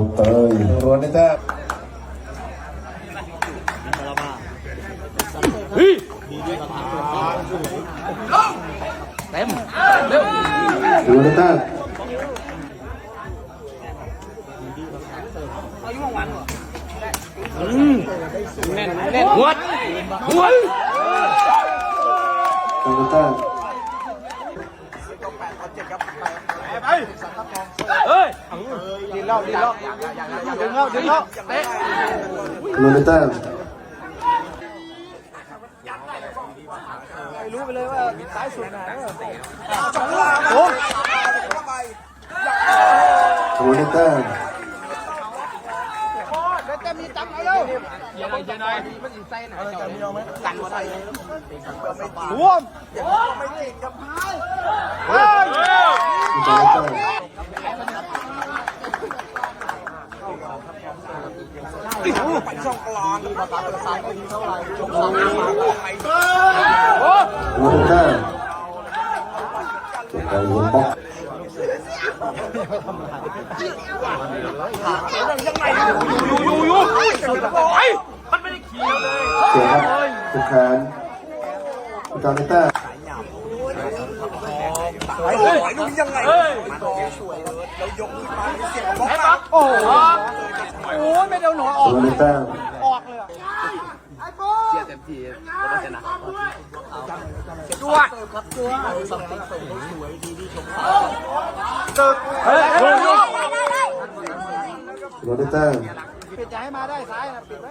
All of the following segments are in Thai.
บต่อเลยต้าเลยสื่อ แล้วดีแล้วดึงแล้วดึงแล้วเตะรวนเลยต้ารู้ไปเลยว่าซ้ายสุดนะโอ้รวนเลยต้ายังไงยังไงมันสิใส่ไหนกันมาใส่รวมต่อเลยต้า โอ้รวนเลยต้าเจ้าเตยเห็นบล็อกอยู่อยู่อยู่ไอ้มันไม่ได้ขี่เลยเสียครับทุกครั้งต่อเลยต้า เฮ้ยเฮ้ยไอ้ปั๊บโอ้โหโอ้ยไม่เดี๋ยวหนูออกเลยออกเลยเสียเต็มที่แล้วชนะตัวเฮ้ยรวนเลยต้าปิดอย่าให้มาได้ซ้ายนะปิดไว้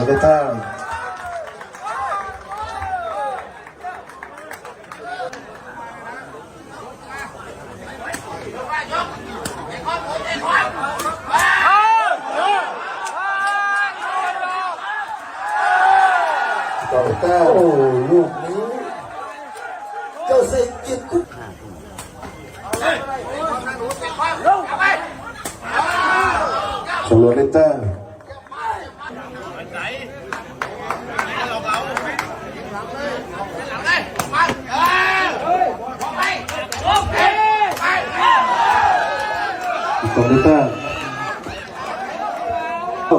ยต้าต่อเก้าโอ้ลูกนี้เจ้าเซนกินกุ๊บชมรมเลตอร์ชมรมเลนเตอร์โอ้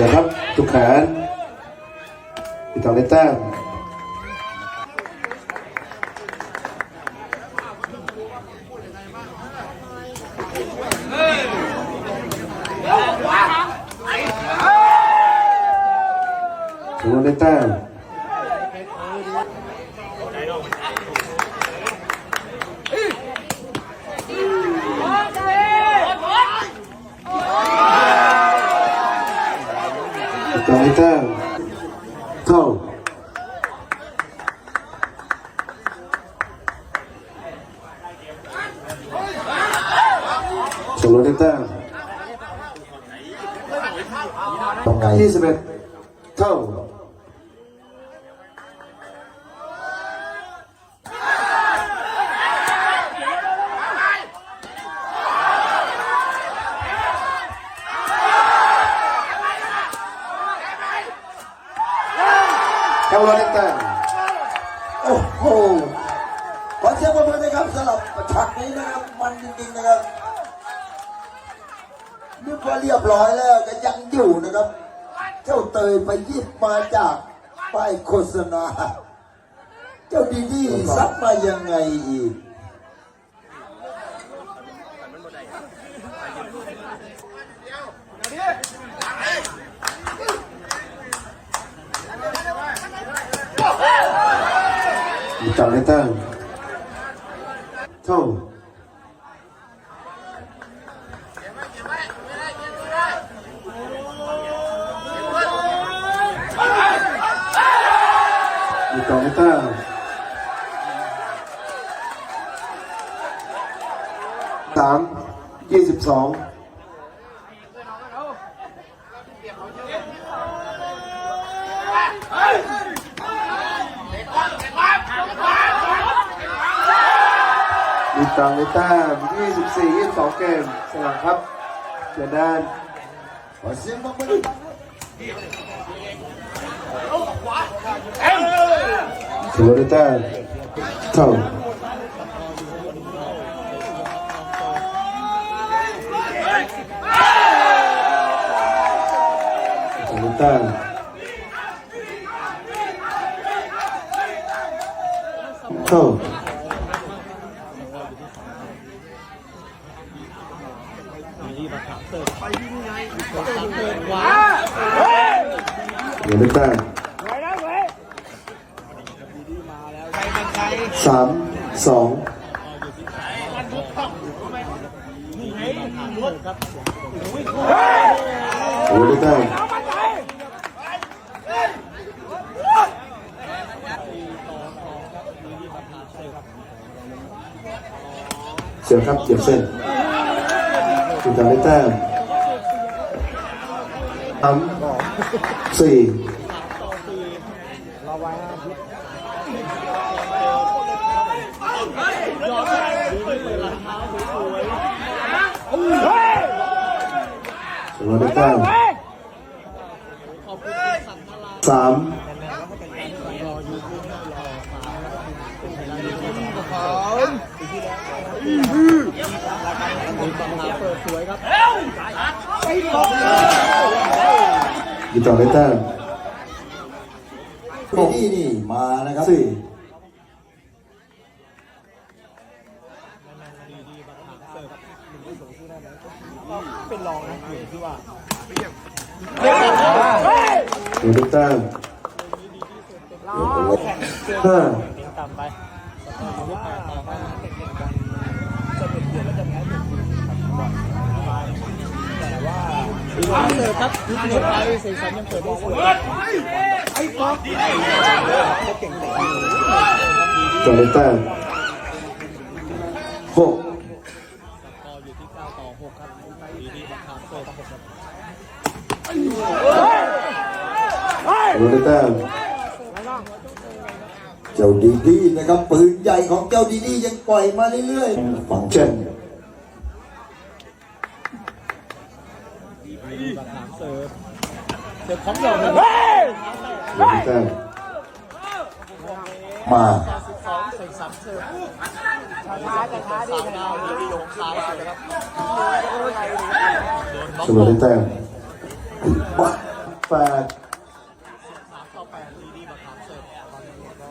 เดี๋ยวครับทุกแขนพี่ตอริต้าฟลอริต้า จองได้แต้มเท่าชมรถได้แต้ม ตรงไง ยี่สิบเอ็ดเท่า เข้ารถได้แต้ม โอ้โหขอเสียงปรบมือนะครับสำหรับฉากนี้นะครับมันจริงๆนะครับนึก ว่าเรียบร้อยแล้วก็ยังอยู่นะครับ เจ้าเตยไปยิบมาจากป้ายโฆษณา เจ้าดีดีซัดมายังไงอีกจองได้แต้มเท่ามีจองได้แต้มสามยี่ สองมีตังในแต้ม24 22 เกมสลับครับเดือนด้านขอเสียงบมือถือว่าได้แต้มเท่าถือว่าได้แต้มเท่า ถือว่าได้แต้มสามสองโอ้ได้แต้มเสียครับเหยียบเส้นคุณทำได้แต้มสามสี่ ถือว่าได้แต้มสามยีต่อได้แต้มดีดีนี่มานะครับสี่ถือได้แต้มห้า เสิร์ฟครับยุคนี้ไปเสียสัยังเปิดได้สวยต่อได้แต้มหกอยู่ที่9ต่อ6ครับดีดีบัคคาเสิร์ฟครับผมถือว่าได้แต้มเจ้าดีดีนะครับปืนใหญ่ของเจ้าดีดียังปล่อยมาเรื่อยๆฝังเจ็ด ดีบัคคา เสิร์ฟเสิร์ฟพร้อมหยอดเลยถือว่าได้แต้มมา12เสิร์ฟสามเสิร์ฟช้าแต่ช้าดีนะดีดียกซ้ายสุดเลยครับถือว่าได้แต้มแปด3ต่อ8ดีดีบัคคาเสิร์ฟตอนนี้ก็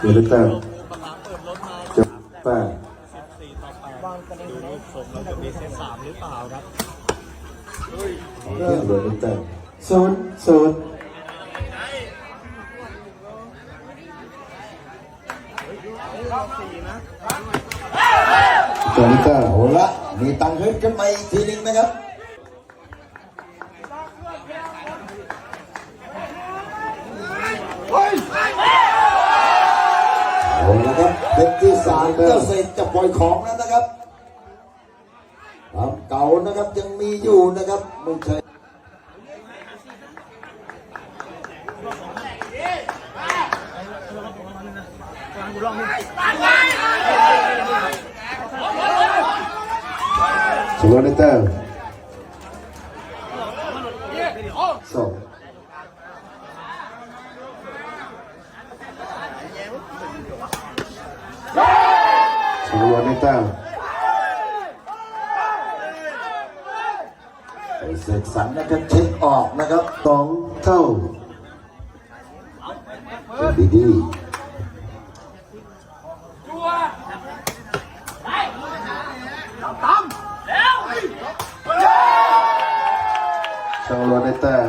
ถือได้แต้มบัคคาเปิดรถมาเจ็ดแปด 14ต่อ8วางประเด็นดูรูปทรงแล้วจะมีเซต3หรือเปล่าครับถือว่าได้แต้มศูนย์ศูนย์จอนิเตอร์โหละมีตังค์ฮึดขึ้นมาอีกทีหนึงนะครับโอ้ละครับเป็นที่สามเจ้าเศษจะปล่อยของแล้วนะครับความเก่า นะครับยังมีอยู่นะครับไม่ใช่ชลวนได้แต้มสองชลวนได้แต้ม ไอ้ เสกสรรนะครับเช็คออกนะครับสองเท่าเป็นดีชลวนได้แต้ม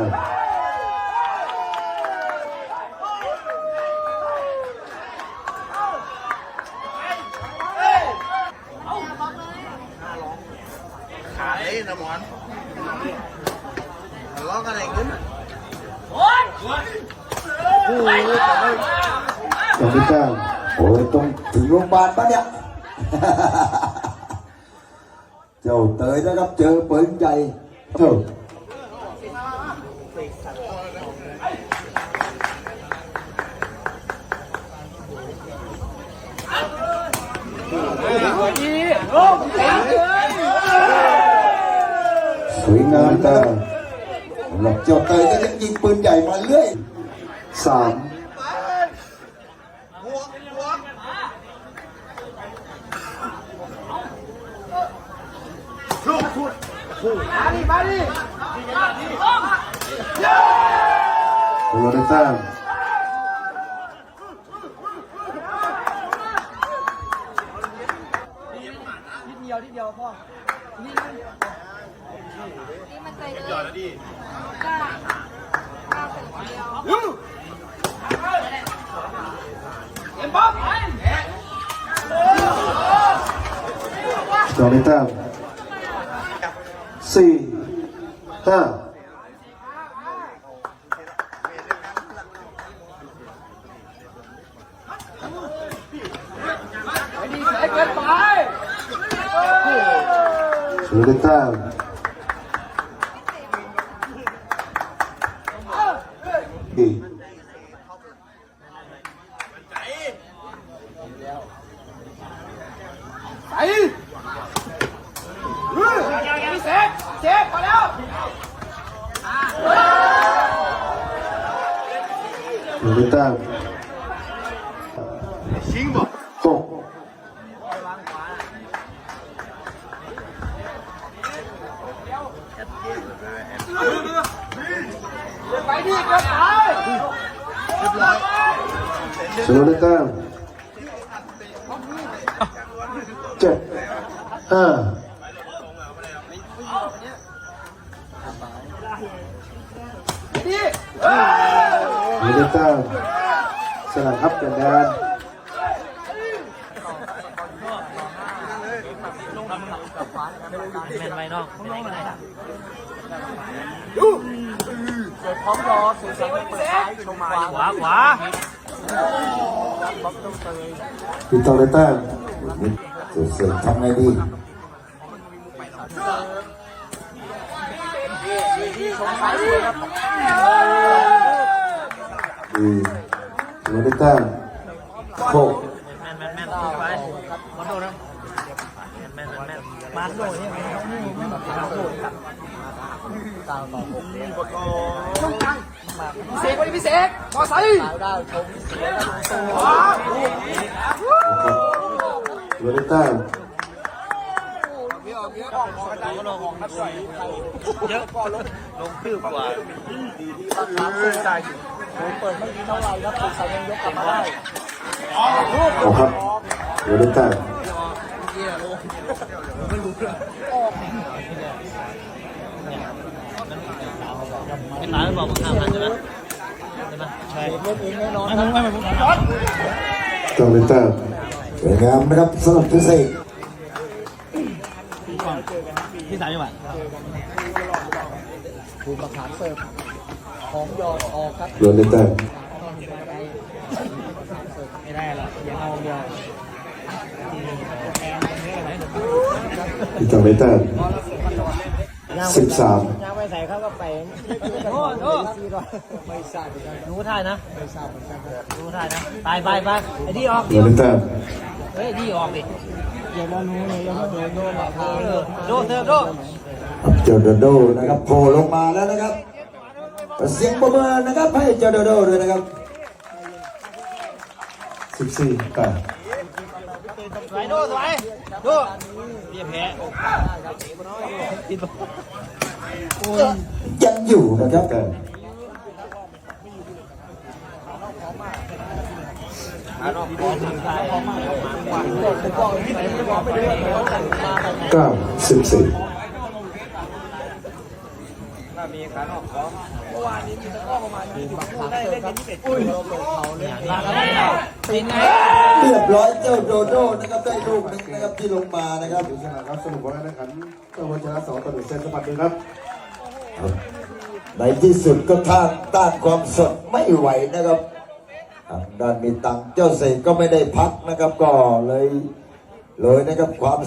ขาดเลยนะหมอน ทะเลาะกันอะไรขึ้นสองได้แต้มๆโอ้ยต้องถึงโรงพยาบาลปะเนี่ยเจ้าเตยนะครับเจอปืนใหญ่เท่า สวยงามนะครับสำหรับเจ้าเตยก็ยังยิงปืนใหญ่มาเรื่อยสามชลวนได้แต้ม นี่มันเลยหยอดแล้วดิกล้าก้าเป็นเดียวสองได้แต้มสี่ห้า ชลวนได้แต้มอีก หนึ่งได้แต้ม ชิงบอก หก ชลวนได้แต้มเจ็ดห้าหนึ่งได้แต้มสนามครับกันดานแมนไว้นอกไหนก็ ได้พร้อมรอสื่อสารเปิดท้ายชมมาขวาขวาติดต่อได้แต้มเสือทำไงดีดีชลวนได้แต้มหกแมนแมนแมนไปมาโดนนะแมนแมนแมนมาโดน เนี่ยมาโดนกับตามต่อผมเนี่ยพิเศษวันนี้พิเศษมอไซค์ดาวชมเสียชลวนได้แต้มก็ลงเยอะลงคืบกว่าใจผมเปิดไม่ดีเท่าไหร่ครับสงสัยยังยกกลับมาได้หกครับชลวนได้แต้มมา อ้ป๋าไม่บอกมึงห้าพันใช่ไหมใช่ไหมใช่เล่นเองแน่นอนไม่ไม่ไม่ผมจอดจองได้แต้มสวยงามนะครับสำหรับพิเศษที่สามจังหวัดถูกประสานเสิร์ฟของยอดออกครับล้วนได้แต้มไม่ได้หรอกยังเอาเดียวพี่จองได้แต้ม สิบสามยังไม่ใส่เขาก็ไปโอ้โหไม่ทราบเหมือนกันรู้ท่านะไม่ทราบเหมือนกันครับรู้ท่านะไปไปไปไอ้ที่ออกล้วนได้แต้มเฮ้ยที่ออกดิอย่ามาหนูเลยอย่ามาโดนโดนราคาเออโดเธอโดเจ้าโดโดนะครับโผล่ลงมาแล้วนะครับเสียงประเมินนะครับให้เจ้าโดโดด้วยนะครับสิบสี่แต้มสวยโดสวยโด ยังอยู่นะครับเก้าสิบสี่ แต้มเก้าสิบสี่เป็นไงเรียบร้อยเจ้าโดโดนะครับได้ลูกนึงนะครับที่ลงมานะครับดูชนะครับสรุปว่าการแข่งขันเจ้าวัชนะสองต่อหนึ่งเซตสมัครหนึ่งครับในที่สุดก็ท่านต้านความสดไม่ไหวนะครับด้านมีตังเจ้าเสกก็ไม่ได้พักนะครับก็เลยเลยนะครับความ